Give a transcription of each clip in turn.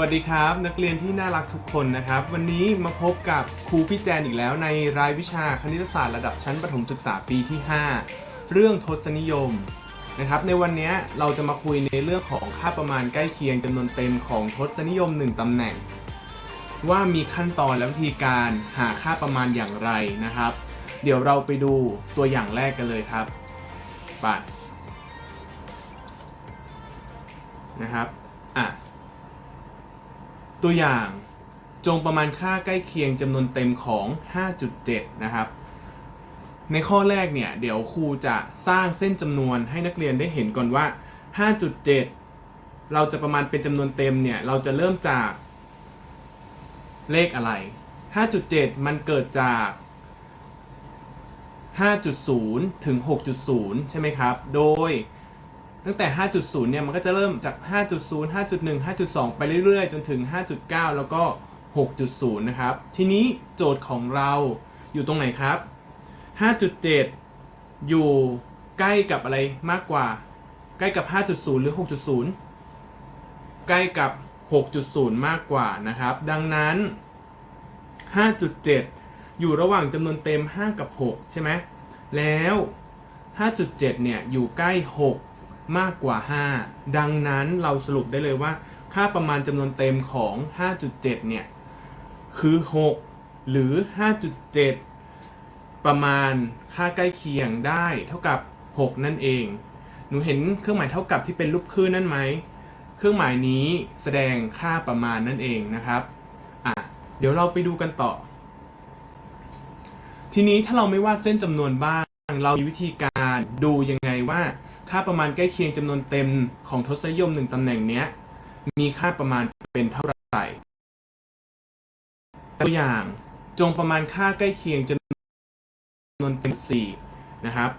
วัสดีครับ นักเรียนที่น่ารักทุกคนนะครับ วันนี้มาพบกับครูพี่แจนอีกแล้วในรายวิชาคณิตศาสตร์ระดับชั้นประถมศึกษาปีที่ 5 เรื่องทศนิยมนะครับในวันนี้เราจะมาคุยในเรื่องของค่าประมาณใกล้เคียงจำนวนเต็มของทศนิยม 1 ตำแหน่ง ว่ามีขั้นตอนและวิธีการหาค่าประมาณอย่างไรนะครับ เดี๋ยวเราไปดูตัวอย่างแรกกันเลยครับไปนะครับอะ ตัวอย่างจงประมาณค่าใกล้เคียงจำนวนเต็มของ 5.7 นะครับ ในข้อแรกเนี่ย เดี๋ยวครูจะสร้างเส้นจำนวนให้นักเรียนได้เห็นก่อนว่า 5.7 เราจะประมาณเป็นจำนวนเต็มเนี่ย เราจะเริ่มจากเลขอะไร 5.7 มันเกิดจาก 5.0 ถึง 6.0 ใช่ไหมครับ โดย ตั้งแต่ 5.0 เนี่ย มันก็จะเริ่มจาก 5.0 5.1 5.2 ไปเรื่อยๆ จนถึง 5.9 แล้วก็ 6.0 นะครับ ทีนี้โจทย์ของเราอยู่ตรงไหนครับ 5.7 อยู่ใกล้กับอะไรมากกว่า ใกล้กับ 5.0 หรือ 6.0 ใกล้กับ 6.0 มากกว่านะครับ ดังนั้น 5.7 อยู่ระหว่างจำนวนเต็ม 5 กับ 6 ใช่ไหม แล้ว 5.7 เนี่ย อยู่ใกล้ 6 มากกว่า 5 ดังนั้นเราสรุปได้เลยว่า ค่าประมาณจำนวนเต็มของ 5.7 เนี่ย คือ 6 หรือ 5.7 ประมาณค่าใกล้เคียงได้เท่ากับ 6 นั่นเอง หนูเห็นเครื่องหมายเท่ากับที่เป็นรูปคลื่นนั่นไหม เครื่องหมายนี้แสดงค่าประมาณนั่นเองนะครับอะเดี๋ยวเราไปดูกันต่อ ทีนี้ถ้าเราไม่วาดเส้นจำนวนบ้าง เรามีวิธีการดูยังไง ว่าค่าประมาณใกล้เคียงจำนวนเต็มของทศนิยมหนึ่งตำแหน่งเนี้ย มีค่าประมาณเป็นเท่าไหร่ ตัวอย่างจงประมาณค่าใกล้เคียงจำนวนเต็ม4นะครับ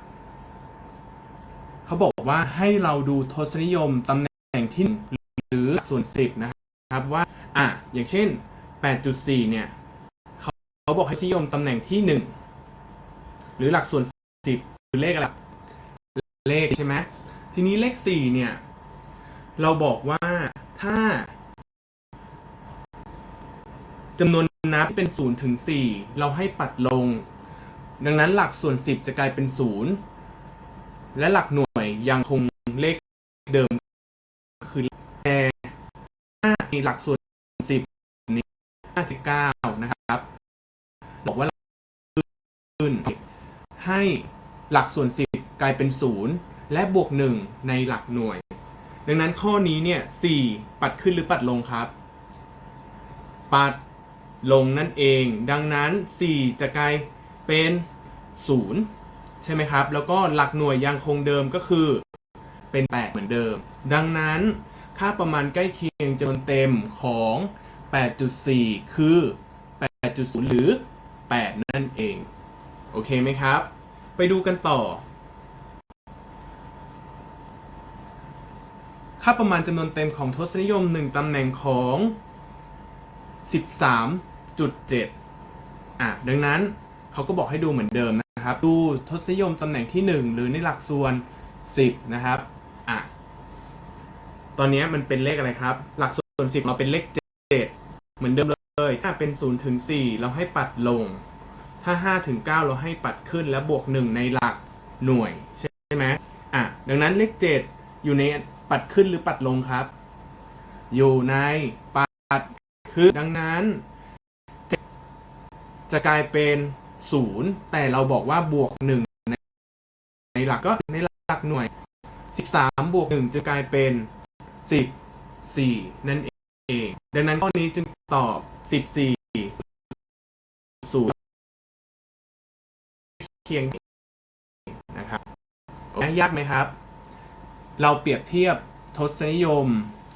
เขาบอกว่าให้เราดูทศนิยมตำแหน่งที่หนึ่งหรือส่วน10นะครับว่าอะอย่างเช่น 8.4 เนี่ยเขาเขาบอกให้ทศนิยมตำแหน่งที่ 1 หรือหลักส่วน 10คือเลขอะไร เลขใช่ไหมทีนี้เลข4เนี่ย เราบอกว่าถ้าจำนวนนับที่เป็น0ถึง4เราให้ปัดลง ดังนั้นหลักส่วน 10 จะกลายเป็น 0 และหลักหน่วยยังคงเลขเดิม คือแต่ถ้ามีหลักส่วน 10 นี้59นะครับ บอกว่าขึ้นให้หลักส่วน 10 กลายเป็น 0 และบวก 1 ในหลักหน่วย ดังนั้นข้อนี้เนี่ย4ปัดขึ้นหรือปัดลงครับ ปัดลงนั่นเอง ดังนั้น 4 จะกลายเป็น 0 ใช่ไหมครับ แล้วก็หลักหน่วยยังคงเดิมก็คือเป็น 8 เหมือนเดิม ดังนั้นค่าประมาณใกล้เคียงจำนวนเต็มของ 8.4 คือ 8.0 หรือ 8 นั่นเอง โอเคไหมครับ ไปดูกันต่อ ค่าประมาณจำนวนเต็มของทศนิยม 1 ตำแหน่งของ 13.7 อะ ดังนั้นเขาก็บอกให้ดูเหมือนเดิมนะครับ ดูทศนิยมตำแหน่งที่ 1 หรือในหลักส่วน 10 นะครับ อะ ตอนนี้มันเป็นเลขอะไรครับ หลักส่วน 10 เราเป็นเลข 7 เหมือนเดิมเลย ถ้าเป็น 0 ถึง 4 เราให้ปัดลง ถ้า 5 ถึง 9 เราให้ปัดขึ้นและบวก 1 ในหลักหน่วย ใช่ไหมอะ ดังนั้นเลข 7 อยู่ใน ปัดขึ้นหรือปัดลงครับ อยู่ในปัดขึ้นดังนั้น จะกลายเป็น 0 แต่เราบอกว่าบวก1ในในหลักก็ในหลักหน่วย 13 บวก 1 จะกลายเป็น 14 นั่นเอง ดังนั้นข้อนี้จึงตอบ 14 0เคียงนะครับยากไหมครับ เราเปรียบเทียบทศนิยม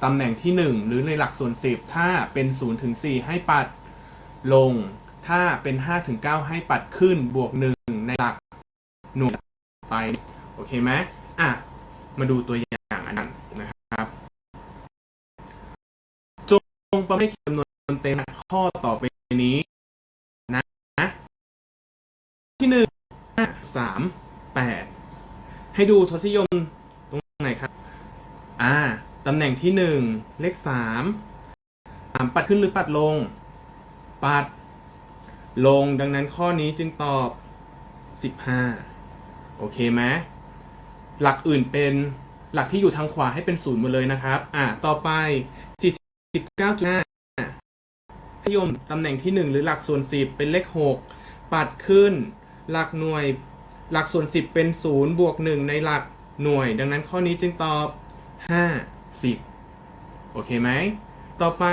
ตำแหน่งที่ 1 หรือในหลักส่วน 10 ถ้าเป็น0ถึง4ให้ปัดลง ถ้าเป็น5ถึง9ให้ปัดขึ้นบวก 1 ในหลักหน่วยไปโอเคไหมอะ มาดูตัวอย่างอันนั้นนะครับจงประมาณจำนวนเต็มข้อต่อไปนี้นะนะที่หนึ่งห้าสามแปดให้ดูทศนิยมตรงไหนครับ อ่าตำแหน่งที่หนึ่งเลขสามามปัดขึ้นหรือปัดลง ปัด ลงดังนั้นข้อนี้จึงตอบ 15 โอเคไหมหลักอื่นเป็นหลักที่อยู่ทางขวาให้เป็นศูนย์หมดเลยนะครับ อ่าต่อไป 49.5พยมตำแหน่งที่ 1 หรือหลักส่วน 10 เป็นเลข 6 ปัดขึ้น หลักหน่วย หลักส่วน 10 เป็น 0 บวก 1 ในหลักหน่วย ดังนั้นข้อนี้จึงตอบ 50 โอเคไหม ต่อไป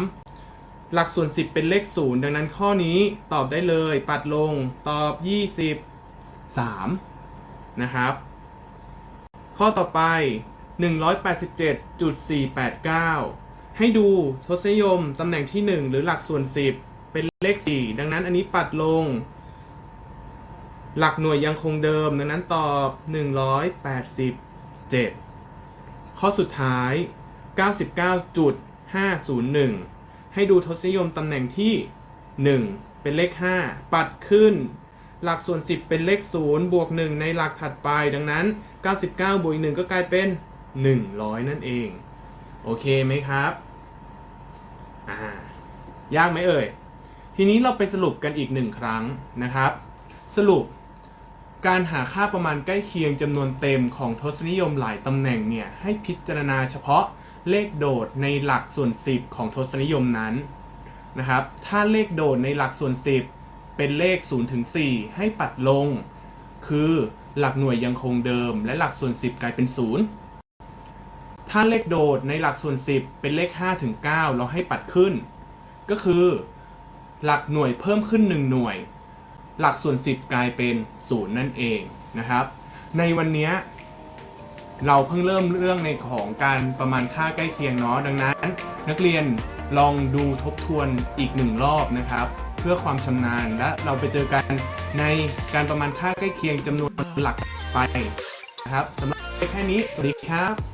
23.093 หลักส่วน 10 เป็นเลข 0 ดังนั้นข้อนี้ตอบได้เลย ปัดลงตอบ 23 นะครับ ข้อต่อไป 187.489 ให้ดูทศนิยมตำแหน่งที่ 1 หรือหลักส่วน 10 เป็นเลข 4 ดังนั้นอันนี้ปัดลงหลักหน่วยยังคงเดิม ดังนั้นตอบ 7 ข้อสุดท้าย 99.501 ให้ดูทศนิยมตำแหน่งที่ 1 เป็นเลข 5 ปัดขึ้น หลักส่วน 10 เป็นเลข 0 บวก 1 ในหลักถัดไป ดังนั้น 99 บวกอีก1ก็กลายเป็น 100 นั่นเอง โอเคไหมครับ อ่ายากไหมเอ่ย ทีนี้เราไปสรุปกันอีกหนึ่งครั้งนะครับ สรุป การหาค่าประมาณใกล้เคียงจำนวนเต็มของทศนิยมหลายตำแหน่งเนี่ยให้พิจารณาเฉพาะเลขโดดในหลักส่วน 10 ของทศนิยมนั้นนะครับ ถ้าเลขโดดในหลักส่วน 10 เป็นเลข0ถึง4ให้ปัดลง คือหลักหน่วยยังคงเดิม และหลักส่วน 10 กลายเป็น 0 ถ้าเลขโดดในหลักส่วน 10 เป็นเลข5ถึง9เราให้ปัดขึ้น ก็คือ หลักหน่วยเพิ่มขึ้น 1 หน่วย หลักส่วน 10 กลายเป็น0นั่นเองนะครับ ในวันเนี้ยเราเพิ่งเริ่มเรื่องในของการประมาณค่าใกล้เคียงเนาะดังนั้น นักเรียนลองดูทบทวนอีกหนึ่งรอบนะครับ เพื่อความชำนาญและเราไปเจอกันในการประมาณค่าใกล้เคียงจำนวนหลักไปนะครับสำหรับแค่นี้สวัสดีครับ